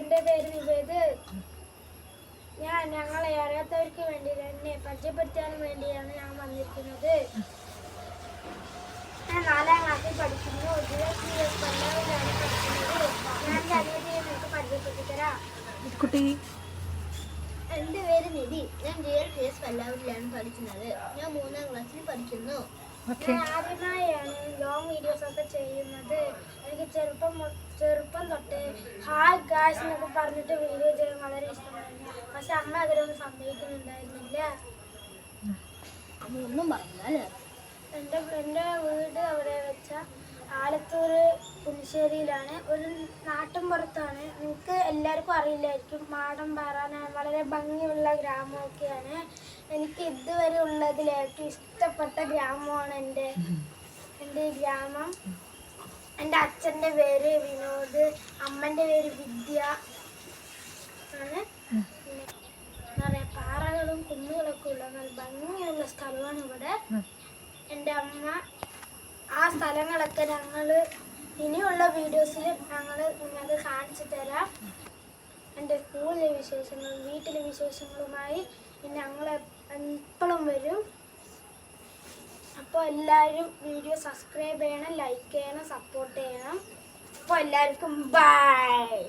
എന്റെ പേര് നിവേദ് ഞാൻ ഞങ്ങളെ അറിയാത്തവർക്ക് വേണ്ടി എന്നെ പരിചയപ്പെടുത്താൻ വേണ്ടിയാണ് ഞാൻ വന്നിരിക്കുന്നത്. ഞാൻ നാലാം ക്ലാസ്സിൽ പഠിക്കുന്നു. എന്റെ പല്ലാവിലാണ് പഠിക്കുന്നത്. ഞാൻ നിങ്ങൾക്ക് കുട്ടി. എന്റെ പേര് നിധി. ഞാൻ ജി എൽ പി എസ് പല്ലാവൂരിലാണ് പഠിക്കുന്നത്. ഞാൻ മൂന്നാം ക്ലാസ്സിൽ പഠിക്കുന്നു. ഞാൻ ആദ്യമായാണ് ലോങ് വീഡിയോസ് ഒക്കെ ചെയ്യുന്നത്. എനിക്ക് ചെറുപ്പം ചെറുപ്പം തൊട്ട് ഹായ് ഗായ്സ് എന്നൊക്കെ പറഞ്ഞിട്ട് വീഡിയോ ചെയ്യാൻ വളരെ ഇഷ്ടമായിരുന്നു. പക്ഷെ അമ്മ അതിലൊന്നും സമ്മതിക്കുന്നുണ്ടായിരുന്നില്ല. ഒന്നും പറഞ്ഞാൽ എന്റെ എന്റെ വീട് അവിടെ വെച്ച ആലത്തൂർ പുലിശ്ശേരിയിലാണ് ഒരു നാട്ടിൻ പുറത്താണ്. നിങ്ങൾക്ക് എല്ലാവർക്കും അറിയില്ലായിരിക്കും. മാടം പാറാനാണ് വളരെ ഭംഗിയുള്ള ഗ്രാമമൊക്കെയാണ്. എനിക്ക് ഇതുവരെ ഉള്ളതിൽ ഏറ്റവും ഇഷ്ടപ്പെട്ട ഗ്രാമമാണ് എന്റെ എന്റെ ഗ്രാമം. എന്റെ അച്ഛന്റെ പേര് വിനോദ്. അമ്മന്റെ പേര് വിദ്യ. ആണ്. പറയുക പാറകളും കുന്നുകളൊക്കെ ഉള്ള നല്ല ഭംഗിയുള്ള സ്ഥലമാണ് ഇവിടെ. എന്റെ അമ്മ ആ സ്ഥലങ്ങളൊക്കെ ഞങ്ങൾ ഇനിയുള്ള വീഡിയോസിൽ ഞങ്ങൾ നിങ്ങൾക്ക് കാണിച്ചു തരാം. എന്റെ സ്കൂളിലെ വിശേഷങ്ങളും വീട്ടിലെ വിശേഷങ്ങളുമായി ഞങ്ങൾ എപ്പോഴും വരും. അപ്പോൾ എല്ലാവരും വീഡിയോ സബ്സ്ക്രൈബ് ചെയ്യണം ലൈക്ക് ചെയ്യണം സപ്പോർട്ട് ചെയ്യണം. അപ്പോൾ എല്ലാവർക്കും ബൈ